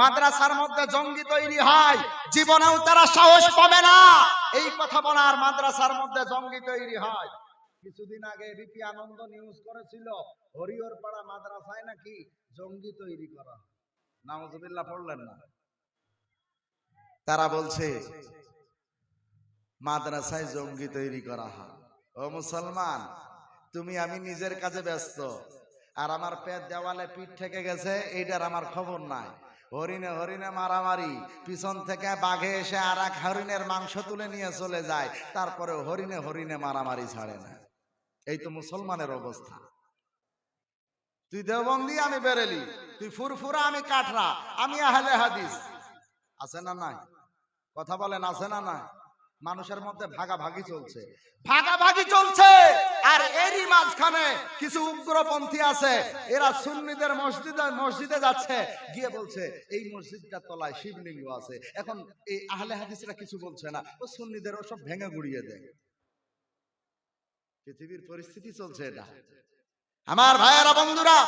মাদ্রাসার মধ্যে জঙ্গি তৈরি হয়, জীবনেও তারা সাহস পাবে না। এই কথা বলার মাদ্রাসার মধ্যে জঙ্গি তৈরি হয়। কিছুদিন আগে বিপি আনন্দ নিউজ করেছিল হরিহর পাড়া মাদ্রাসায় নাকি জঙ্গি তৈরি করা নামজুবিল্লাহ পড়লেন না। তারা বলছে, মাদ্রাসায় জঙ্গি তৈরি করা হয়। ও মুসলমান, তুমি আমি নিজের কাজে ব্যস্ত। আর আমার পেট দেওয়ালে পিঠ থেকে গেছে, এইটার আমার খবর নাই। হরিণে হরিণে মারামারি, পিছন থেকে বাঘে এসে আর এক হরিণের মাংস তুলে নিয়ে চলে যায় তারপরে হরিণে হরিণে মারামারি ছাড়ে না। এই তো মুসলমানের অবস্থা। তুই দেওবন্দি, আমি বেরেলি, তুই ফুরফুরা, আমি কাঠরা আমি আহলে হাদিস। আছে না নাই? কথা বলেন, আছে না নাই? মানুষের মধ্যে ভাগাভাগি চলছে। ভাগাভাগি চলছে। আর এরই মাঝখানে কিছু উগ্রপন্থী আছে এরা সুন্নিদের মসজিদে মসজিদে যাচ্ছে গিয়ে বলছে এই মসজিদটার তলায় শিবলিঙ্গ আছে। এখন এই আহলে হাদিসরা কিছু বলছে না। ও সুন্নিদের সব ভেঙে গুড়িয়ে দেয়। পৃথিবীর পরিস্থিতি চলছে এটা। আমার ভাইয়েরা বন্ধুরা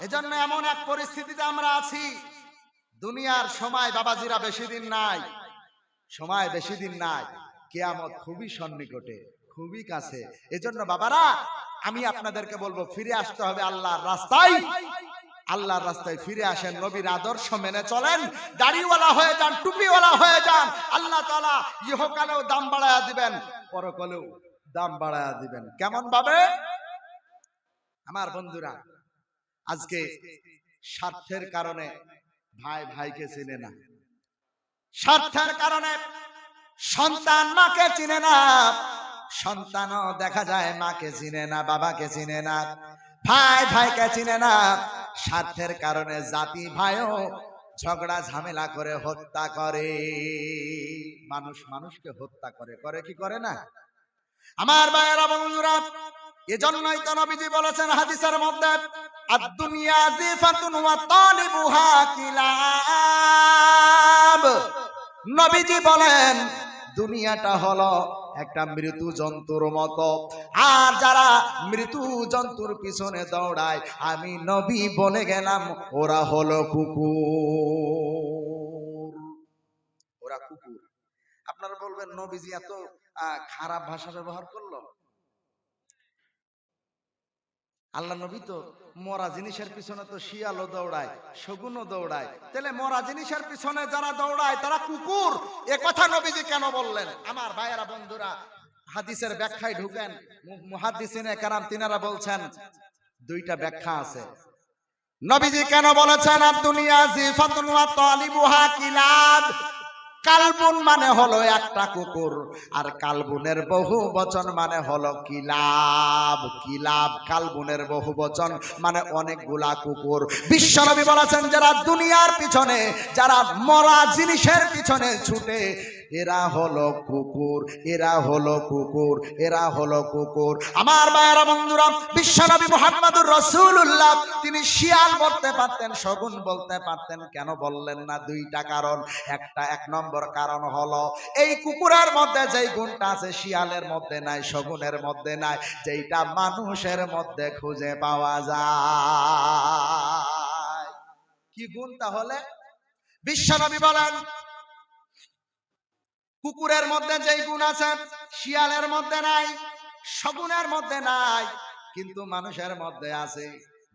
এজন্য এমন এক পরিস্থিতিতে আমরা আছি। দুনিয়ার সময় বাবাজিরা বেশি দিন নাই। সময় বেশি দিন নাই। কেয়ামত খুবই সন্নিকটে খুবই কাছে। এজন্য বাবারা আমি আপনাদেরকে বলব ফিরে আসতে হবে আল্লাহর রাস্তায়। আল্লাহর রাস্তায় ফিরে আসেন নবীর আদর্শ মেনে চলেন দাড়িওয়ালা হয়ে যান টুপিওয়ালা হয়ে যান আল্লাহ তাআলা ইহকালেও দাম বাড়ায়া দিবেন পরকালেও দাম বাড়ায়া দিবেন। কেমন ভাবে? আমার বন্ধুরা আজকে স্বার্থের কারণে ভাই ভাইকে চিনে না। স্বার্থের কারণে সন্তান মাকে চিনে না। সন্তানও দেখা যায় মাকে চিনে না, বাবাকে চিনে না, ভাই ভাইকে চিনে না। স্বার্থের কারণে জাতি ভাইও ঝগড়া, ঝামেলা করে হত্যা করে। মানুষ মানুষকে হত্যা করে। করে কি করে না? আমার ভাইয়েরা, বন্ধুরা, এজন্যই তো নবীজি বলেছেন হাদিসের মধ্যে, আদ-দুনিয়া জিফাতুন ওয়া তালিবুহা কিলাব। নবীজি বলেন দুনিয়াটা হলো একটা মৃত্যু জন্তুর মতো। আর যারা মৃত্যু জন্তুর পিছনে দৌড়ায়, আমি নবী বলে গেলাম, ওরা হলো কুকুর। ওরা কুকুর। আপনারা বলবেন, নবীজি এত খারাপ ভাষা ব্যবহার করল? আল্লাহ নবী তো মরা জিনিসের পিছনে তো শিয়ালও দৌড়ায়, শগুনও দৌড়ায়। তাহলে মরা জিনিসের পিছনে যারা দৌড়ায়, তারা কুকুর। এ কথা নবীজি কেন বললেন? আমার ভাইয়েরা, বন্ধুরা, হাদিসের ব্যাখ্যায় ঢুকেন। মুহাদ্দিসিনে কারাম তিনারা বলছেন, দুইটা ব্যাখ্যা আছে। নবীজি কেন বলেছেন আর দুনিয়া জিফাতুন ওয়া তালিবুহা কিলাব কালবুন মানে হলো একটা কুকুর, আর কালবুনের বহু বচন মানে হলো কিলাব। কিলাব, কালবুনের বহু বচন মানে অনেকগুলা কুকুর। বিশ্বনবী বলেছেন, যারা দুনিয়ার পিছনে, যারা মরা জিনিসের পিছনে ছুটে এরা হলো কুকুর, এরা হলো কুকুর, এরা হলো কুকুর। আমার মায়েরা বন্ধুরা, বিশ্বনবী মোহাম্মদুর রসুল্লাহ তিনি শিয়াল বলতে পারতেন, শগুন বলতে পারতেন, কেন বললেন না? দুইটা কারণ। একটা, এক নম্বর কারণ হলো, এই কুকুরের মধ্যে যেই গুণটা আছে, শিয়ালের মধ্যে নাই, শগুনের মধ্যে নাই, যেইটা মানুষের মধ্যে খুঁজে পাওয়া যায়। কি গুণ তাহলে? বিশ্বনবী বলেন কুকুরের মধ্যে যেই গুণ আছে, শিয়ালের মধ্যে নাই, শগুনের মধ্যে নাই, কিন্তু মানুষের মধ্যে আছে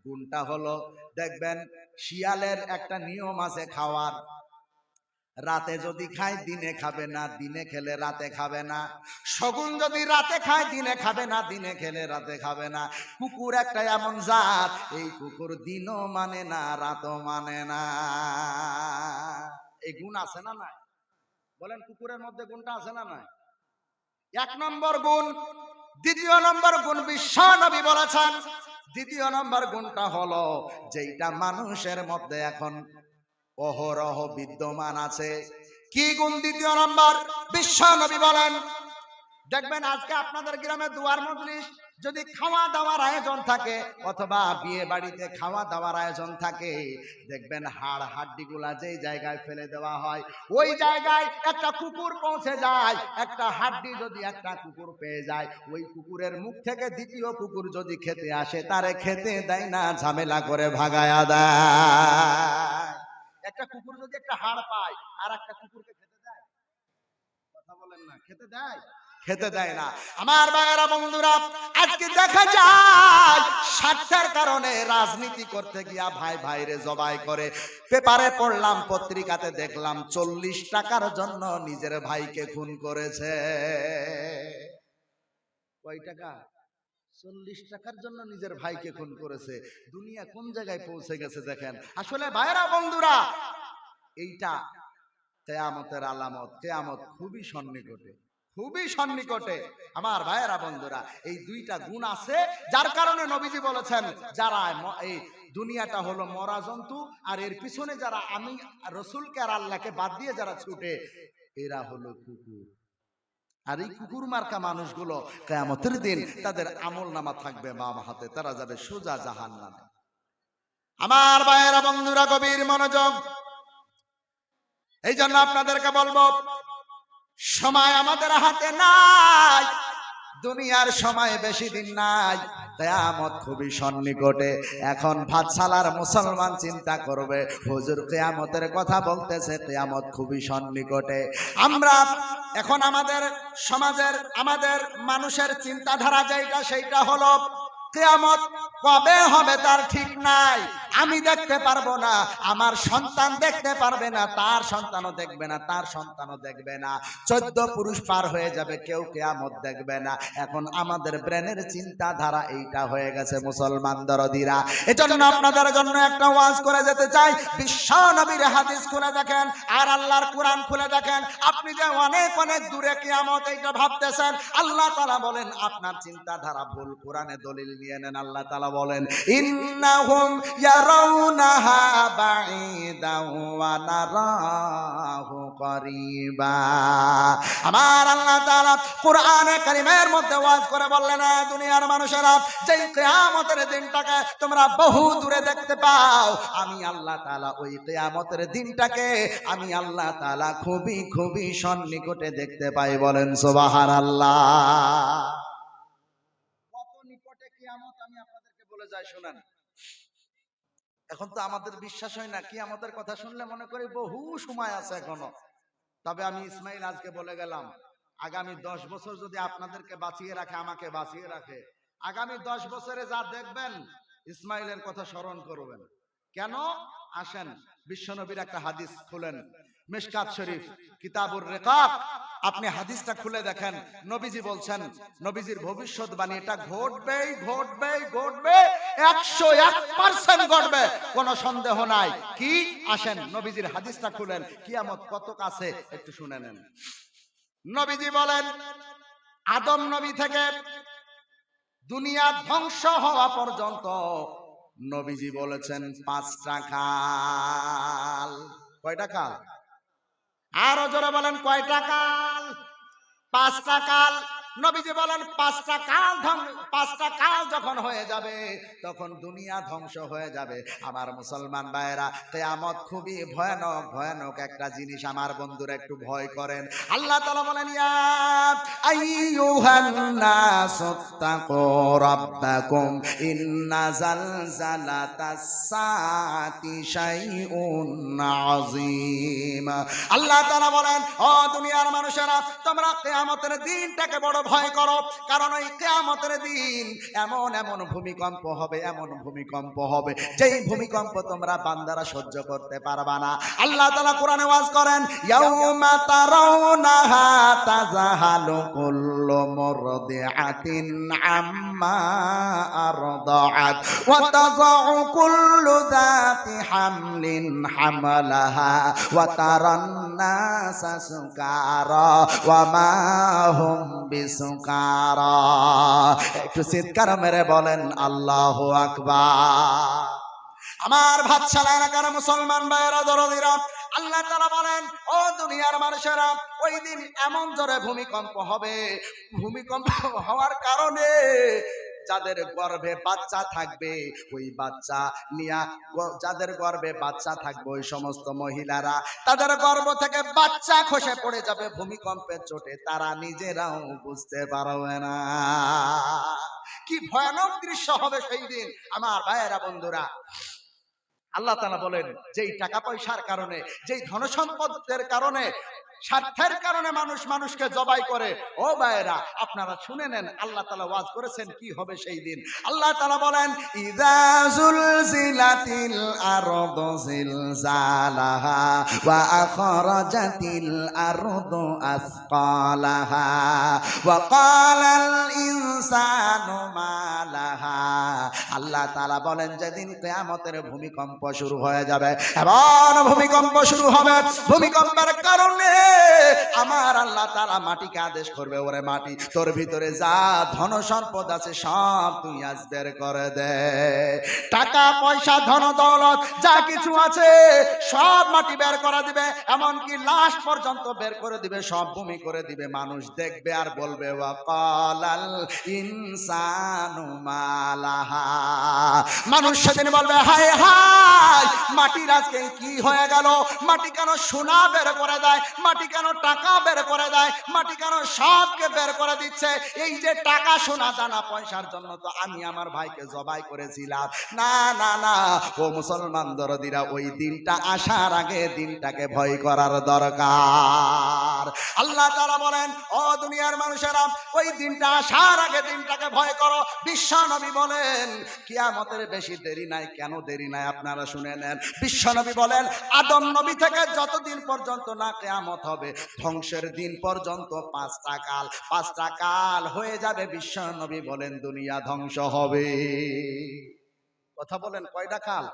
গুণটা হলো, দেখবেন শিয়ালের একটা নিয়ম আছে খাওয়ার। রাতে যদি খায়, দিনে খাবে না, দিনে খেলে রাতে খাবে না। শগুন যদি রাতে খায়, দিনে খাবে না, দিনে খেলে রাতে খাবে না। কুকুর একটা এমন জাত, এই কুকুর দিনও মানে না, রাতও মানে না। এই গুণ আছে না নাই? বলেন, কুকুরের মধ্যে গুণটা আছে না নাই? এক নম্বর গুণ, দ্বিতীয় নম্বর গুণ বিশ্ব নবী বলেছেন। দ্বিতীয় নম্বর গুণটা হলো যেইটা মানুষের মধ্যে এখন অহরহ বিদ্যমান আছে। কি গুণ দ্বিতীয় নম্বর? বিশ্ব নবী বলেন। দেখবেন আজকে আপনাদের গ্রামে দুয়ার মজলিস যদি খাওয়া দাওয়ার আয়োজন থাকে, অথবা বিয়ে বাড়িতে খাওয়া দাওয়ার আয়োজন থাকে, দেখবেন হাড় হাড্ডিগুলা যেই জায়গায় ফেলে দেওয়া হয়, ওই জায়গায় একটা কুকুর পৌঁছে যায়, একটা হাড্ডি যদি একটা কুকুর পেয়ে যায়, ওই কুকুরের মুখ থেকে দ্বিতীয় কুকুর যদি খেতে আসে, তারে খেতে দেয় না, ঝামেলা করে ভাগায়া দেয়। একটা কুকুর যদি একটা হাড় পায় আর একটা কুকুরকে খেতে দেয়? কথা বলেন না, খেতে দেয়? খেতে দেয় না। আমার ভাইয়েরা, বন্ধুরা, আজকে দেখা যায় স্বার্থের কারণে রাজনীতি করতে গিয়া ভাই ভাইরে জবাই করে। পেপারে পড়লাম, পত্রিকাতে দেখলাম, চল্লিশ টাকার জন্য নিজের ভাইকে খুন করেছে। কয় টাকা? চল্লিশ টাকার জন্য নিজের ভাইকে খুন করেছে। দুনিয়া কোন জায়গায় পৌঁছে গেছে দেখেন। আসলে ভাইরা বন্ধুরা, এইটা কেয়ামতের আলামত, কেয়ামত খুবই সন্নিকটে। খুবই সন্নিকটে। আমার ভাইয়েরা, বন্ধুরা, এই দুইটা গুণ আছে। যার কারণে নবীজি বলেছেন, যারা এই দুনিয়াটা হলো মরা জন্তু, আর এর পিছনে যারা আমি রসুলকে আর আল্লাহকে বাদ দিয়ে যারা ছুটে, এরা হলো কুকুর। আর এই কুকুর মার্কা মানুষগুলো কেয়ামতের দিন তাদের আমল নামা থাকবে বাম হাতে, তারা যাবে সোজা জাহান নামে আমার ভাইয়েরা, বন্ধুরা, গভীর মনোযোগ। এই জন্য আপনাদেরকে বলব সময় আমাদের হাতে নাই। দুনিয়ার সময় বেশি দিন নাই। কেয়ামত খুবই সন্নিকটে। এখন ভাতশালার মুসলমান চিন্তা করবে, হুজুর কেয়ামতের কথা বলতেছে, কেয়ামত খুবই সন্নিকটে। আমরা এখন আমাদের সমাজের, আমাদের মানুষের চিন্তাধারা যেটা সেইটা হলো, কেয়ামত কবে হবে তার ঠিক নাই। আমি দেখতে পারব না, আমার সন্তান দেখতে পারবে না, তার সন্তানও দেখবে না, তার সন্তানও দেখবে না। চোদ্দ পুরুষ পার হয়ে যাবে, কেউ কেয়ামত দেখবে না। এখন আমাদের ব্রেনের চিন্তাধারা এইটা হয়ে গেছে, মুসলমান দরদিরা। এজন্য আপনাদের জন্য একটা ওয়াজ করে যেতে চাই। বিশ্ব নবীর হাদিস খুলে দেখেন, আর আল্লাহর কোরআন খুলে দেখেন। আপনি যে অনেক অনেক দূরে কিয়ামত এইটা ভাবতেছেন, আল্লাহ তালা বলেন, আপনার চিন্তাধারা ভুল, কোরআনে দলিল নিয়ে নেন, আল্লাহ তালা বলেন, ইন্নাহুম ইয়ারাউনাহা আমার আল্লাহ কোরআনে মধ্যে ওয়াজ করে বললেন দুনিয়ার মানুষেরা দিনটাকে তোমরা বহু দূরে দেখতে পাও, আমি আল্লাহ তাআলা ওই দিনটাকে আমি আল্লাহ খুবই খুবই সন্নিকটে দেখতে পাই। বলেন, সুবহানাল্লাহ। কত নিকটে কিয়ামত, আমি আপনাদেরকে বলে যাই, শুনেন। এখন তো আমাদের বিশ্বাস হয় না, কি আমাদের কথা শুনলে মনে করি বহু সময় আছে এখনও। তবে আমি ইসমাইল আজকে বলে গেলাম, আগামী দশ বছর যদি আপনাদেরকে বাঁচিয়ে রাখে, আমাকে বাঁচিয়ে রাখে। আগামী দশ বছরে যা দেখবেন, ইসমাইলের কথা স্মরণ করবেন। কেন? আসেন, বিশ্বনবীর একটা হাদিস খুলেন। মিশকাত শরীফ, কিতাবুর রেকাব। আপনি হাদিসটা খুলে দেখেন, নবীজি বলছেন, নবীজির ভবিষ্যৎবাণী এটা ঘটবেই ঘটবেই ঘটবে একশো এক পার্সেন্ট ঘটবে, কোনো সন্দেহ নাই। কি? আসেন, নবীজির হাদিসটা খুলেন, কিয়ামত কত কাছে? একটু শুনে নেন। নবীজি বলেন, আদম নবী থেকে দুনিয়া ধ্বংস হওয়া পর্যন্ত নবীজি বলেছেন পাঁচটা কাল। কয়টা কাল? আরও জোরে বলেন কয়টা কাল? পাঁচটা কাল? নবীজি বলেন, পাঁচটা কাল পাঁচটা কাল যখন হয়ে যাবে, তখন দুনিয়া ধ্বংস হয়ে যাবে। আমার মুসলমান ভাইয়েরা, কেয়ামত খুবই ভয়ানক ভয়ানক একটা জিনিস আমার বন্ধুরা একটু ভয় করেন। আল্লাহ তাআলা বলেন আল্লাহ তাআলা বলেন, ও দুনিয়ার মানুষেরা, তোমরা কিয়ামতের দিনটাকে বড় ভয় করো, কারণ ওই কিয়ামতের দিন এমন এমন ভূমিকম্প হবে, এমন ভূমিকম্প হবে, যেই ভূমিকম্প তোমরা বান্দারা সহ্য করতে পারবা না। আল্লাহ তাআলা কোরআনে ওয়াজ করেন, ইয়াউমা হামালাহা, ওয়া তারান সুকারা, ওয়া মা হুম বিসুকারা একটু চিৎকার মেরে বলেন, আল্লাহ আমার ভাতশালা এলাকার মুসলমান ভাইয়েরা, দরদিরা, আল্লাহ তারা বলেন, ও দুনিয়ার মানুষেরা, ওই দিন এমন জোরে ভূমিকম্প হবে। ভূমিকম্প হওয়ার কারণে যাদের গর্ভে বাচ্চা থাকবে, ওই বাচ্চা নিয়া যাদের গর্ভে বাচ্চা থাকবে, ওই সমস্ত মহিলারা তাদের গর্ভ থেকে বাচ্চা খসে পড়ে যাবে ভূমিকম্পের চোটে তারা নিজেরাও বুঝতে পারবে না। কি ভয়ানক দৃশ্য হবে সেই দিন, আমার ভাইয়েরা বন্ধুরা। আল্লাহ তালা বলেন, যেই টাকা পয়সার কারণে, যেই ধনসম্পদের কারণে স্বার্থের কারণে মানুষ মানুষকে জবাই করে। ও ভাইয়েরা, আপনারা শুনে নেন, আল্লাহ তালা ওয়াজ করেছেন, কি হবে সেই দিন। আল্লাহ তালা বলেন আল্লাহ তাআলা বলেন, যেদিন কিয়ামতের ভূমিকম্প শুরু হয়ে যাবে, এমন ভূমিকম্প শুরু হবে। ভূমিকম্পের কারণে আমার আল্লাহ তারা মাটিকে আদেশ করবে, ওরে মাটি। তোর ভিতরে যা ধন সম্পদ আছে সব তুই আজ বের করে দে। টাকা, পয়সা, ধন, দৌলত, যা কিছু আছে সব মাটি বের করে দিবে, এমনকি লাশ পর্যন্ত বের করে দিবে, সব ভূমি করে দিবে। মানুষ দেখবে আর বলবে মানুষ সেদিন বলবে, হায় হায়, মাটির আজকে কি হয়ে গেল? মাটি কেন সোনা বের করে দেয়? মাটি কেন টাকা বের করে দেয়? মাটি কেন সবকে বের করে দিচ্ছে? এই যে টাকা, সোনা, দানা, পয়সার জন্য তো আমি আমার ভাইকে জবাই করেছিলাম। না না না। ও মুসলমান দরদিরা, ওই দিনটা আসার আগে দিনটাকে ভয় করার দরকার। আল্লাহ তারা বলেন, ও দুনিয়ার মানুষেরা, ওই দিনটা আসার আগে দিনটাকে ভয় করো। বিশ্ব নবী বলেন, কিয়ামতের বেশি দেরি নাই, কেন দেরি নাই আপনারা শুনে নেন। বিশ্ব নবী বলেন, আদম নবী থেকে যতদিন পর্যন্ত না কেয়ামত হবে, ধ্বংসের দিন পর্যন্ত পাঁচটা কাল পাঁচটা কাল হয়ে যাবে। বিশ্ব নবী বলেন, দুনিয়া ধ্বংস হবে। কথা বলেন, কয়টা কাল?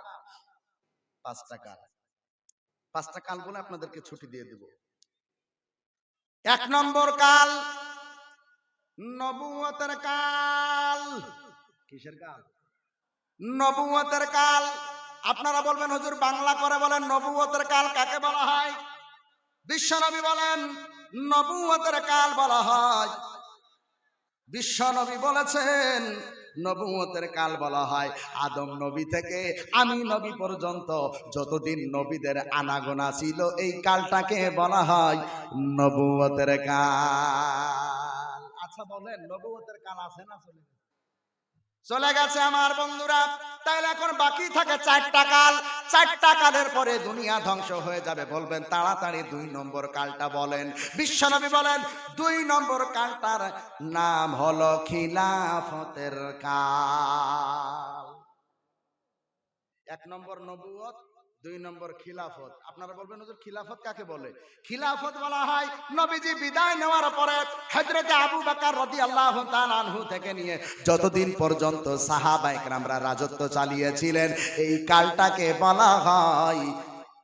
পাঁচটা কাল। পাঁচটা কাল বলে আপনাদেরকে ছুটি দিয়ে দেব। এক নম্বর কাল নবুয়তের কাল। কিসের কাল? নবুয়তের কাল। আপনারা বলবেন, হুজুর বাংলা করে বলেন নবুয়তের কাল কাকে বলা হয়? বিশ্বনবী বলেন নবুয়তের কাল বলা হয়। বিশ্বনবী বলেছেন নবুয়তের কাল বলা হয়, আদম নবী থেকে আমি নবী পর্যন্ত যতদিন নবীদের আনাগোনা ছিল, এই কালটাকে বলা হয় নবুয়তের কাল আচ্ছা বলেন নবুয়তের কাল আছে না? চলে গেছে আমার বন্ধুরা। তাহলে এখন বাকি থাকে চারটা কাল। চারটা কালের পরে দুনিয়া ধ্বংস হয়ে যাবে। বলবেন, তাড়াতাড়ি দুই নম্বর কালটা বলেন। বিশ্বনবী বলেন, দুই নম্বর কালটার নাম হলো খিলাফতের কাল। এক নম্বর নবুয়ত দুই নম্বর খিলাফত। আপনারা বলবেন, হুজুর, খিলাফত কাকে বলে? খিলাফত বলা হয়, নবীজি বিদায় নেওয়ার পরে হযরতে আবু বকর রাদিয়াল্লাহু তাআলা আনহু থেকে নিয়ে যতদিন পর্যন্ত সাহাবা একরামরা রাজত্ব চালিয়েছিলেন, এই কালটাকে বলা হয়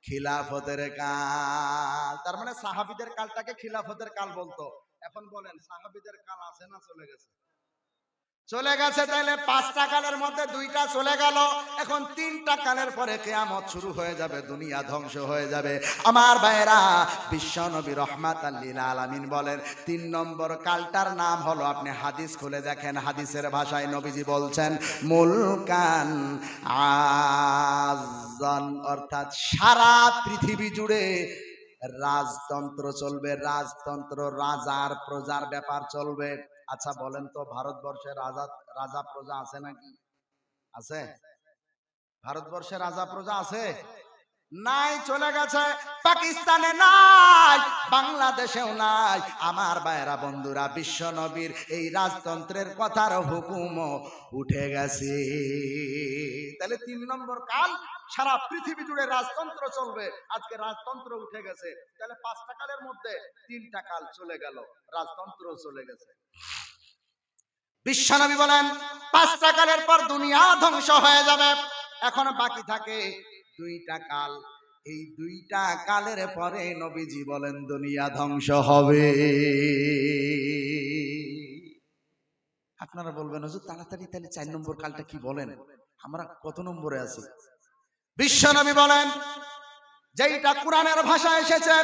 খিলাফতের কাল। তার মানে সাহাবীদের কালটাকে খিলাফতের কাল বলতো। এখন বলেন, সাহাবীদের কাল আছে না চলে গেছে? চলে গেছে তাহলে পাঁচটা কালের মধ্যে দুইটা চলে গেল। এখন তিনটা কালের পরে কেয়ামত শুরু হয়ে যাবে, দুনিয়া ধ্বংস হয়ে যাবে। আমার ভাইয়েরা, বিশ্ব নবী রহমাত আলামিন বলেন, তিন নম্বর কালটার নাম হলো, আপনি হাদিস খুলে দেখেন, হাদিসের ভাষায় নবীজি বলছেন, মুলকান আজান অর্থাৎ সারা পৃথিবী জুড়ে রাজতন্ত্র চলবে, রাজতন্ত্র, রাজার প্রজার ব্যাপার চলবে। আচ্ছা বলেন তো ভারতবর্ষে রাজা রাজা প্রজা আছে নাকি? আছে? ভারতবর্ষে রাজা প্রজা আছে? নাই, চলে গেছে। পাকিস্তানে নাই, বাংলাদেশেও নাই। আমার ভাইয়েরা, বন্ধুরা, বিশ্ব নবীর এই রাজতন্ত্রের কথার হুকুম উঠে গেছে। তাহলে তিন নম্বর কাল, সারা পৃথিবী জুড়ে রাজতন্ত্র চলবে। আজকে রাজতন্ত্র উঠে গেছে। তাহলে পাঁচটা কালের মধ্যে তিনটা কাল চলে গেল। রাজতন্ত্র চলে গেছে। বিশ্বনবী বলেন, পাঁচটা কালের পর দুনিয়া ধ্বংস হয়ে যাবে। এখন বাকি থাকে দুইটা কাল, এই দুইটা কালের পরে নবীজি বলেন, দুনিয়া ধ্বংস হবে। আপনারা বলবেন, হুজুর, তাড়াতাড়ি তাহলে চার নম্বর কালটা কি বলেন? আমরা কত নম্বরে আছি? বিশ্বনবী বলেন, যেইটা কোরআনের ভাষা এসেছে,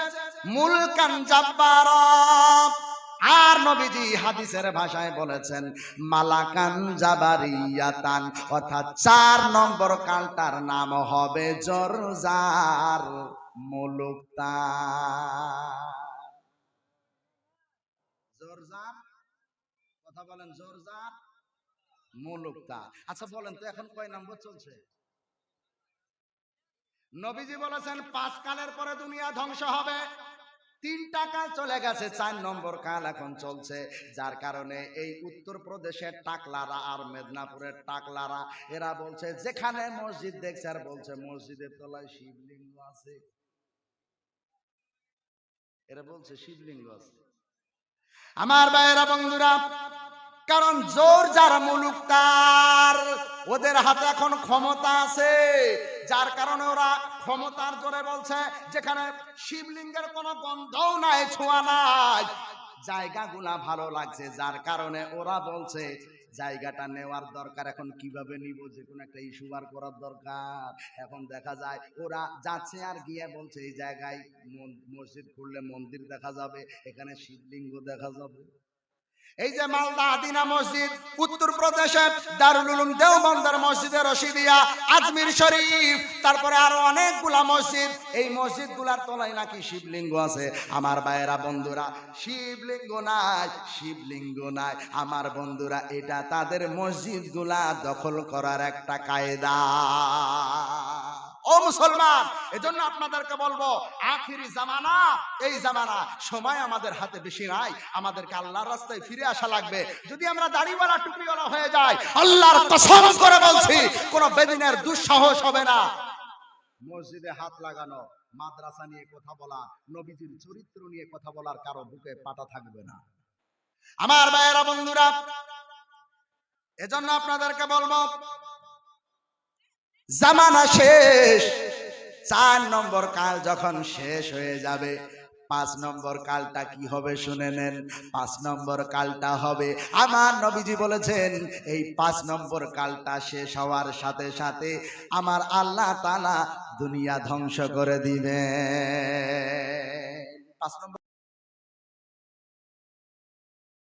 মুলকান জাব্বারা। আর নবীজি হাদিসের ভাষায় বলেছেন, মালাকান জাবারিয়াতান, অর্থাৎ চার নম্বর কালটার নাম হবে জরজার মুলুকতা। কথা বলেন, জরজার মুলুকতা। আচ্ছা বলেন তো, এখন কয় নম্বর চলছে? নবীজি বলেছেন, পাঁচ কালের পরে দুনিয়া ধ্বংস হবে। তিনটা টাকা চলে গেছে, চার নম্বর কাল এখন চলছে। যার কারণে এই উত্তর প্রদেশের টাকলারা আর মেদিনীপুরের টাকলারা, এরা বলছে, যেখানে মসজিদ দেখছে, আর বলছে, মসজিদের তলায় শিবলিঙ্গ আছে। এরা বলছে, শিবলিঙ্গ আছে। আমার ভাইয়েরা, বন্ধুরা কারণ জোর যার মুলুক তার, ওদের হাতে এখন ক্ষমতা আছে। যার কারণে ওরা ক্ষমতার জোরে বলছে, যেখানে শিবলিঙ্গের কোনো গন্ধও নাই, ছোঁয়া নাই। জায়গাগুলা ভালো লাগছে, যার কারণে ওরা বলছে, জায়গাটা নেওয়ার দরকার এখন কীভাবে নিব? যে কোনো একটা ইস্যু বার করার দরকার। এখন দেখা যায়, ওরা যাচ্ছে আর গিয়ে বলছে, এই জায়গায় মসজিদ খুললে মন্দির দেখা যাবে, এখানে শিবলিঙ্গ দেখা যাবে। এই যে মালদা আদিনা মসজিদ, উত্তর প্রদেশে দারুল উলুম দেওবন্দর মসজিদে রশিদিয়া, আজমির শরীফ, তারপরে আরও অনেকগুলা মসজিদ। এই মসজিদগুলার তলায় নাকি শিবলিঙ্গ আছে। আমার ভাইয়েরা, বন্ধুরা, শিবলিঙ্গ নাই শিবলিঙ্গ নাই। আমার বন্ধুরা, এটা তাদের মসজিদগুলা দখল করার একটা কায়দা। ও মুসলমান, এজন্য আপনাদেরকে বলব, আখিরি জামানা, এই জামানা সময় আমাদের হাতে বেশি নাই, আমাদেরকে আল্লাহর রাস্তায় ফিরে আসা লাগবে। যদি আমরা দাড়িওয়ালা টুপিওয়ালা হয়ে যাই, আল্লাহর কসম করে বলছি, কোন বেদিনের দুঃসাহস হবে না। মসজিদে হাত লাগানো, মাদ্রাসা নিয়ে কথা বলা, নবীজির চরিত্র নিয়ে কথা বলার কারও বুকে পাটা থাকবে না। আমার ভাইয়েরা, বন্ধুরা, এজন্য আপনাদেরকে বলব জামানা শেষ। চার নম্বর কাল যখন শেষ হয়ে যাবে, পাঁচ নম্বর কালটা কি হবে শুনে নেন। পাঁচ নম্বর কালটা হবে, আমার নবীজি বলেছেন, এই পাঁচ নম্বর কালটা শেষ হওয়ার সাথে সাথে আমার আল্লাহ তালা দুনিয়া ধ্বংস করে দিবে পাঁচ নম্বর